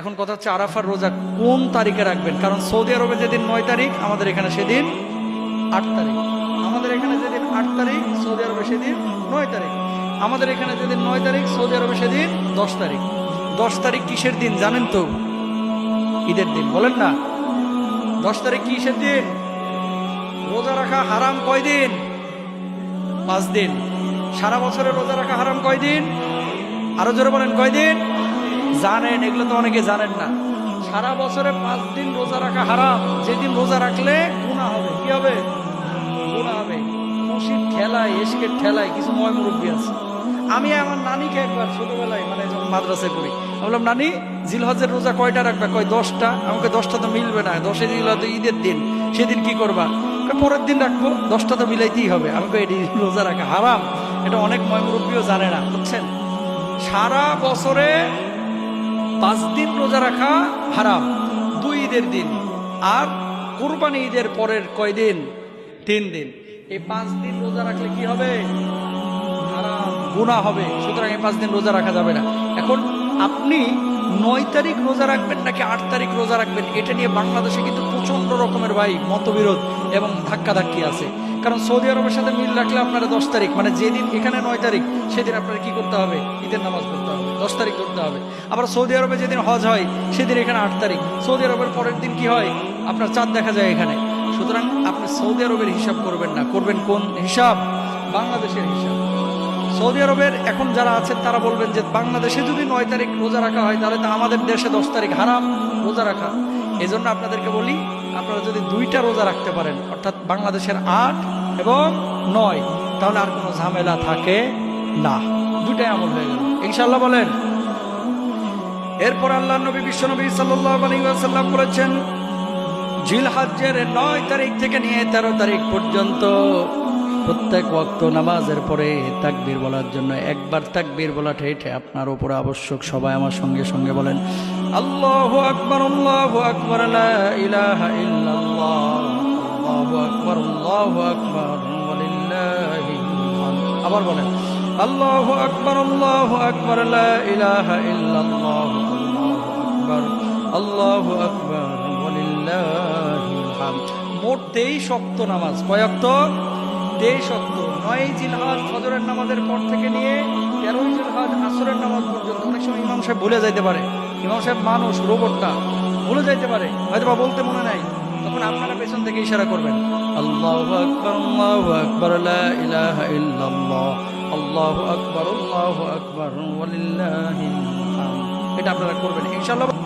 এখন কথা হচ্ছে আরাফার রোজা কোন তারিখে রাখবেন? কারণ সৌদি আরবে যেদিন নয় তারিখ, আমাদের এখানে সেদিন আট তারিখ। আমাদের এখানে যেদিন আট তারিখ, সৌদি আরবে সেদিন নয় তারিখ। আমাদের এখানে যেদিন নয় তারিখ, সৌদি আরবে সেদিন দশ তারিখ। দশ তারিখ কিসের দিন জানেন তো? ঈদের দিন, বলেন না। দশ তারিখ কিসের দিন? রোজা রাখা হারাম কয়দিন পাঁচ দিন। সারা বছরের রোজা রাখা হারাম কয়দিন আরও জোরে বলেন কয়দিন জানেন, এগুলো তো অনেকে জানেন না। সারা বছরে পাঁচ দিন রোজা রাখা হারাম। যেদিন রোজা রাখলে গুণা হবে। কি হবে? গুণা হবে। খুশির ঠেলায় এসকের ঠেলায় কিছু ময় মুরব্বী আছে। আমি আমার নানিকে একবার ছোটবেলায় মানে যখন মাদ্রাসায় পড়ি বললাম, নানি জিলহজের রোজা কয়টা রাখবে? কয়, দশটা। আমাকে, দশটা তো মিলবে না। দশে জিলহজ ঈদের দিন। সেদিন কি করবা? পরের দিন রাখব। দশটা তো মিলাইতেই হবে। আমাকে এটি রোজা রাখা হারাম? এটা অনেক ময় মুরব্বীও জানে না, বুঝছেন? সারা বছরে পাঁচ দিন রোজা রাখা হারাম। দুই ঈদের দিন। আর কোরবানি ঈদের পরের কয়দিন? তিন দিন। এই পাঁচ দিন রোজা রাখলে কি হবে? গুণা হবে। সুতরাং এই পাঁচ দিন রোজা রাখা যাবে না। এখন আপনি নয় তারিখ রোজা রাখবেন নাকি আট তারিখ রোজা রাখবেন, এটা নিয়ে বাংলাদেশে কিন্তু প্রচণ্ড রকমের ভাই মতবিরোধ এবং ধাক্কাধাক্কি আছে। কারণ সৌদি আরবের সাথে মিল রাখলে আপনারা দশ তারিখ মানে যেদিন এখানে নয় তারিখ, সেদিন আপনারা কি করতে হবে? ঈদের নামাজ পড়তে হবে, দশ তারিখ করতে হবে। আবার সৌদি আরবে যেদিন হজ হয়, সেদিন এখানে আট তারিখ। সৌদি আরবের পরের দিন কি হয়? আপনার চাঁদ দেখা যায় এখানে। সুতরাং আপনি সৌদি আরবের হিসাব করবেন না। করবেন কোন হিসাব? বাংলাদেশের হিসাব। সৌদি আরবের এখন যারা আছেন, তারা বলবেন যে বাংলাদেশে যদি নয় তারিখ রোজা রাখা হয়, তাহলে তো আমাদের দেশে দশ তারিখ হারাম রোজা রাখা। এই জন্য আপনাদেরকে বলি আপনারা যদি দুইটা রোজা রাখতে পারেন, অর্থাৎ বাংলাদেশের আট এবং নয়, তাহলে আর কোনো ঝামেলা থাকে না। দুটাই আমল হয়ে গেল। ইনশাল্লাহ বলেন। এরপর আল্লাহ নবী বিশ্ব বিশ্বনবী সাল্লাম বলেছেন, জিলহাজ্জের নয় তারিখ থেকে নিয়ে তেরো তারিখ পর্যন্ত প্রত্যেক ওয়াক্ত নামাজের পরে তাকবীর বলার জন্য একবার তাকবীর বলাটা এটা আপনার উপরে আবশ্যক সবাই আমার সঙ্গে সঙ্গে বলেন, আল্লাহ আকবার, আল্লাহু আকবার আবার বলেন, আল্লাহ আকবার, আল্লাহু আকবার ইলাহা আকবার, আল্লাহু আকবার মোট তেইশ শক্ত নামাজ। নয় জিলহাজ ফজরের নামাজের পর থেকে নিয়ে তেরোই জিলহাজ আসরের নামাজ পর্যন্ত, অনেক সময় ইমাম সাহেব ভুলে যাইতে পারে। ইমাম সাহেব মানুষ, রোবটটা, ভুলে যাইতে পারে। হয়তো বা বলতে মনে নাই, তখন আপনারা পেছন থেকে ইশারা করবেন। আল্লাহু আকবার আল্লাহু আকবার ইলাহা ইল্লাল্লাহ। আল্লাহু আকবার, আল্লাহু এটা আপনারা করবেন, ইনশাআল্লাহ।